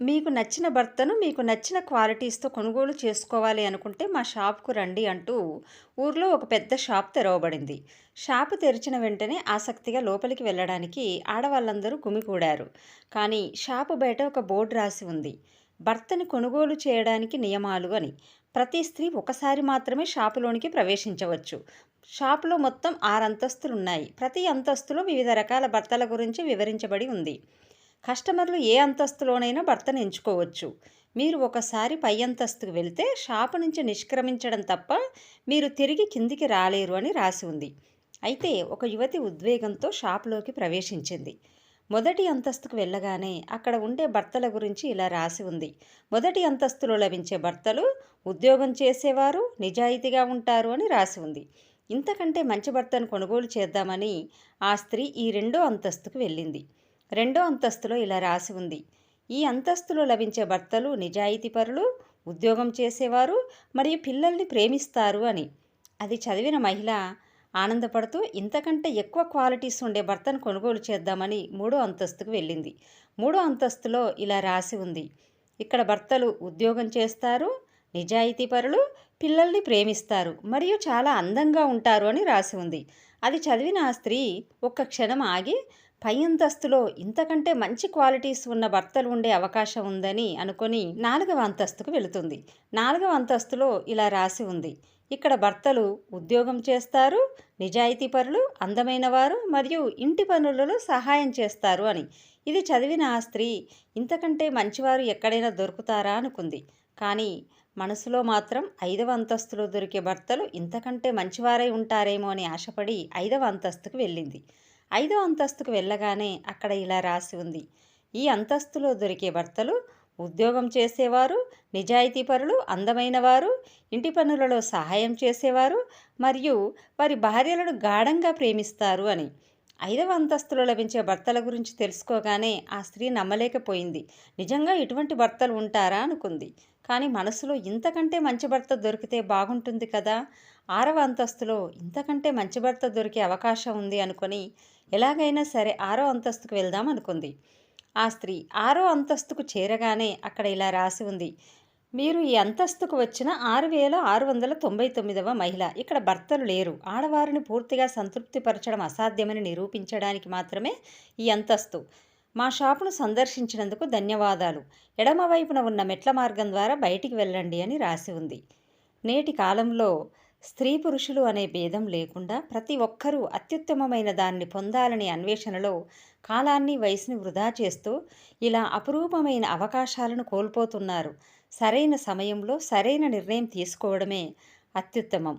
మీకు నచ్చిన భర్తను మీకు నచ్చిన క్వాలిటీస్తో కొనుగోలు చేసుకోవాలి అనుకుంటే మా షాప్కు రండి అంటూ ఊర్లో ఒక పెద్ద షాప్ తెరవబడింది. షాపు తెరిచిన వెంటనే ఆసక్తిగా లోపలికి వెళ్ళడానికి ఆడవాళ్ళందరూ గుమికూడారు కానీ షాపు బయట ఒక బోర్డు రాసి ఉంది. భర్తని కొనుగోలు చేయడానికి నియమాలు అని. ప్రతి స్త్రీ ఒకసారి మాత్రమే షాపులోనికి ప్రవేశించవచ్చు. షాపులో మొత్తం ఆరు అంతస్తులు ఉన్నాయి ప్రతి అంతస్తులో వివిధ రకాల భర్తల గురించి వివరించబడి ఉంది. కస్టమర్లు ఏ అంతస్తులోనైనా భర్తను ఎంచుకోవచ్చు. మీరు ఒకసారి పై అంతస్తుకు వెళితే షాపు నుంచి నిష్క్రమించడం తప్ప మీరు తిరిగి కిందికి రాలేరు అని రాసి ఉంది. అయితే ఒక యువతి ఉద్వేగంతో షాపులోకి ప్రవేశించింది. మొదటి అంతస్తుకు వెళ్ళగానే అక్కడ ఉండే భర్తల గురించి ఇలా రాసి ఉంది. మొదటి అంతస్తులో లభించే భర్తలు ఉద్యోగం చేసేవారు నిజాయితీగా ఉంటారు అని రాసి ఉంది. ఇంతకంటే మంచి భర్తను కొనుగోలు చేద్దామని ఆ స్త్రీ ఈ రెండో అంతస్తుకు వెళ్ళింది. రెండో అంతస్తులో ఇలా రాసి ఉంది. ఈ అంతస్తులో లభించే భర్తలు నిజాయితీపరులు ఉద్యోగం చేసేవారు మరియు పిల్లల్ని ప్రేమిస్తారు అని. అది చదివిన మహిళ ఆనందపడుతూ ఇంతకంటే ఎక్కువ క్వాలిటీస్ ఉండే భర్తను కొనుగోలు చేద్దామని మూడో అంతస్తుకు వెళ్ళింది. మూడో అంతస్తులో ఇలా రాసి ఉంది. ఇక్కడ భర్తలు ఉద్యోగం చేస్తారు నిజాయితీపరులు పిల్లల్ని ప్రేమిస్తారు మరియు చాలా అందంగా ఉంటారు అని రాసి ఉంది. అది చదివిన ఆ స్త్రీ ఒక్క క్షణం ఆగి పై అంతస్తులో ఇంతకంటే మంచి క్వాలిటీస్ ఉన్న భర్తలు ఉండే అవకాశం ఉందని అనుకొని నాలుగవ అంతస్తుకు వెళుతుంది. నాలుగవ అంతస్తులో ఇలా రాసి ఉంది. ఇక్కడ భర్తలు ఉద్యోగం చేస్తారు నిజాయితీపరులు అందమైన వారు మరియు ఇంటి పనులలో సహాయం చేస్తారు అని. ఇది చదివిన ఆ స్త్రీ ఇంతకంటే మంచివారు ఎక్కడైనా దొరుకుతారా అనుకుంది. కానీ మనసులో మాత్రం ఐదవ అంతస్తులో దొరికే భర్తలు ఇంతకంటే మంచివారై ఉంటారేమో అని ఆశపడి ఐదవ అంతస్తుకు వెళ్ళింది. ఐదో అంతస్తుకు వెళ్ళగానే అక్కడ ఇలా రాసి ఉంది. ఈ అంతస్తులో దొరికే భర్తలు ఉద్యోగం చేసేవారు నిజాయితీపరులు అందమైన వారు ఇంటి పనులలో సహాయం చేసేవారు మరియు వారి భార్యలను గాఢంగా ప్రేమిస్తారు అని. ఐదవ అంతస్తులో లభించే భర్తల గురించి తెలుసుకోగానే ఆ స్త్రీ నమ్మలేకపోయింది. నిజంగా ఇటువంటి భర్తలు ఉంటారా అనుకుంది. కానీ మనసులో ఇంతకంటే మంచి భర్త దొరికితే బాగుంటుంది కదా. ఆరవ అంతస్తులో ఇంతకంటే మంచి భర్త దొరికే అవకాశం ఉంది అనుకొని ఎలాగైనా సరే ఆరో అంతస్తుకు వెళ్దాం అనుకుంది. ఆ స్త్రీ ఆరో అంతస్తుకు చేరగానే అక్కడ ఇలా రాసి ఉంది. మీరు ఈ అంతస్తుకు వచ్చిన ఆరు వేల ఆరు వందల తొంభై తొమ్మిదవ మహిళ. ఇక్కడ భర్తలు లేరు. ఆడవారిని పూర్తిగా సంతృప్తిపరచడం అసాధ్యమని నిరూపించడానికి మాత్రమే ఈ అంతస్తు. మా షాపును సందర్శించినందుకు ధన్యవాదాలు. ఎడమవైపున ఉన్న మెట్ల మార్గం ద్వారా బయటికి వెళ్ళండి అని రాసి ఉంది. నేటి కాలంలో స్త్రీ పురుషులు అనే భేదం లేకుండా ప్రతి ఒక్కరూ అత్యుత్తమమైన దాన్ని పొందాలనే అన్వేషణలో కాలాన్ని వయసుని వృధా చేస్తూ ఇలా అపురూపమైన అవకాశాలను కోల్పోతున్నారు. సరైన సమయంలో సరైన నిర్ణయం తీసుకోవడమే అత్యుత్తమం.